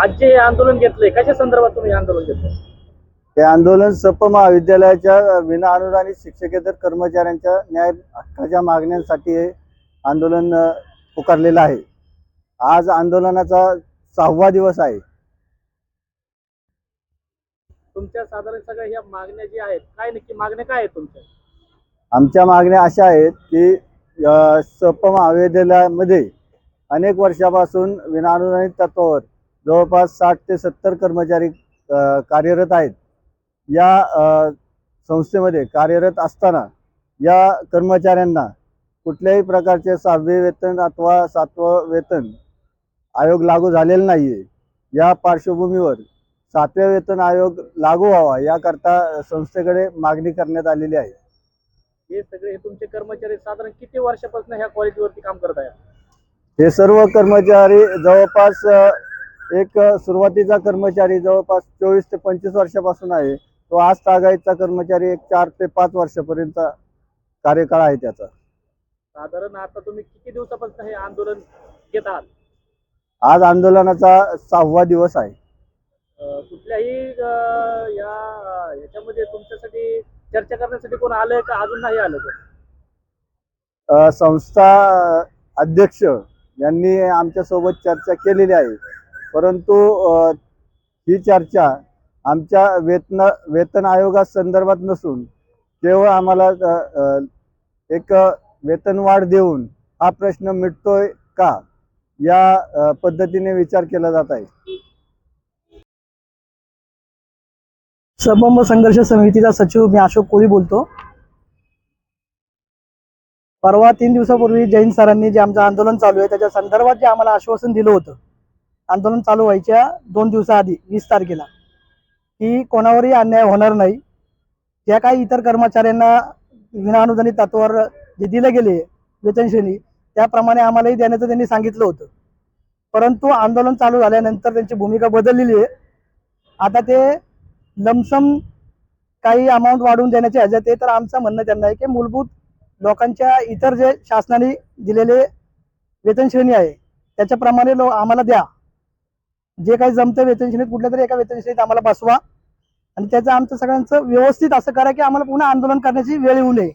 आज जे आंदोलन घेतलंय कशा संदर्भात तुम्ही आंदोलन घेतलं हे आंदोलन सप महाविद्यालयाच्या विना अनुदानित शिक्षकेतर कर्मचाऱ्यांच्या न्याय हक्काच्या मागण्यांसाठी हे आंदोलन पुकारलेलं आहे. आज आंदोलनाचा सहावा दिवस आहे. तुमच्या साधारण सगळ्या ह्या मागण्या ज्या आहेत काय नक्की मागण्या काय आहेत तुमच्या? आमच्या मागण्या अशा आहेत की सप महाविद्यालयामध्ये अनेक वर्षापासून विनाअनुदानित तत्वावर जवळपास साठ ते सत्तर कर्मचारी कार्यरत आहेत. या संस्थेमध्ये कार्यरत असताना या कर्मचाऱ्यांना कुठल्याही प्रकारचे सहावे वेतन अथवा सातवं वेतन आयोग लागू झालेला नाही आहे या पार्श्वभूमीवर सातव्या वेतन आयोग लागू व्हावा याकरता संस्थेकडे मागणी करण्यात आलेली आहे. हे सगळे हे तुमचे कर्मचारी साधारण किती वर्षापासून ह्या कॉलेजवरती काम करत आहेत? हे सर्व कर्मचारी जवळपास एक सुरुवातीचा कर्मचारी जवळपास चोवीस ते पंचवीस वर्षापासून आहे. तो आज तागायतचा कर्मचारी एक चार ते पाच वर्षापर्यंत कार्यकाळ आहे त्याचा. साधारण आता तुम्ही किती दिवसापासून हे आंदोलन घेत आहात? आज आंदोलनाचा सहावा दिवस आहे. अं, कुठल्याही अं, या ह्याच्यामध्ये तुमच्यासाठी चर्चा करण्यासाठी कोण आलंय का? अजून नाही आलं? अ, संस्था अध्यक्ष यांनी आमच्यासोबत चर्चा केलेली आहे. परंतु ही चर्चा आमच्या वेतन वेतन आयोगा संदर्भात नसून केवळ आम्हाला एक वेतनवाढ देऊन हा प्रश्न मिटतोय का? या पद्धतीने विचार केला जात आहे. सबंब संघर्ष समितीचा सचिव मी अशोक कोळी बोलतो. परवा तीन दिवसापूर्वी जैन सरांनी जे आमचं आंदोलन चालू आहे त्याच्या संदर्भात जे आम्हाला आश्वासन दिलं होतं आंदोलन चालू व्हायच्या दोन दिवसाआधी वीस तारखेला. की कोणावरही अन्याय होणार नाही. ज्या काही इतर कर्मचाऱ्यांना विनाअनुदानित तत्वावर जे दिले गेले वेतनश्रेणी त्याप्रमाणे आम्हालाही देण्याचं त्यांनी सांगितलं होतं. परंतु आंदोलन चालू झाल्यानंतर त्यांची भूमिका बदललेली आहे. आता ते लमसम काही अमाऊंट वाढवून देण्याचे हजत आहे तर आमचं म्हणणं त्यांना आहे की मूलभूत लोकांच्या इतर जे शासनाने दिलेले वेतनश्रेणी आहे त्याच्याप्रमाणे लो आम्हाला द्या. जे काही जमतं वेतन कुठल्या तरी एका वेतनश्रेणीत आम्हाला बसवा. आणि त्याचं आमचं सगळ्यांचं व्यवस्थित असं करा की आम्हाला पुन्हा आंदोलन करण्याची वेळ येऊ नये.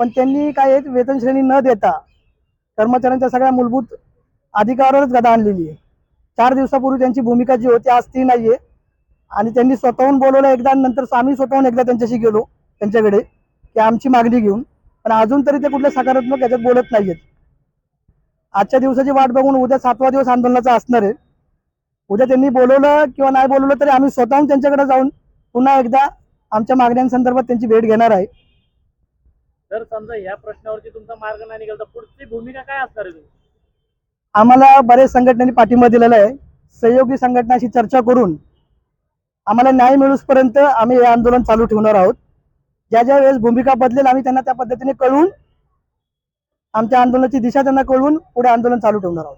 पण त्यांनी काय आहे, न देता कर्मचाऱ्यांच्या सगळ्या मूलभूत अधिकारावरच गदा आणलेली आहे. चार दिवसापूर्वी त्यांची भूमिका जी होती आज ती नाही आहे आणि त्यांनी स्वतःहून बोलवलं एकदा नंतर आम्ही स्वतःहून एकदा त्यांच्याशी गेलो त्यांच्याकडे की आमची मागणी घेऊन. पण अजून तरी ते कुठल्या सकारात्मक याच्यात बोलत नाहीयेत. आजच्या दिवसाची वाट बघून उद्या सातवा दिवस आंदोलनाचा असणार आहे. उद्या त्यांनी बोलवलं किंवा नाही बोलवलं तरी आम्ही स्वतःहून त्यांच्याकडे जाऊन पुन्हा एकदा आमच्या मागण्यांसंदर्भात त्यांची भेट घेणार आहे. जर समजा ह्या प्रश्नावरती तुमचा मार्ग नाही निघाला तर पुढची भूमिका काय असणार आहे तुमची? आम्हाला बरेच संघटनांनी पाठिंबा दिलेला आहे. सहयोगी संघटनाशी चर्चा करून आम्हाला न्याय मिळूसपर्यंत आम्ही हे आंदोलन चालू ठेवणार आहोत. ज्या ज्या वेळेस भूमिका बदलेल आम्ही त्यांना त्या पद्धतीने कळवून आमच्या आंदोलनाची दिशा त्यांना कळवून पुढे आंदोलन चालू ठेवणार आहोत.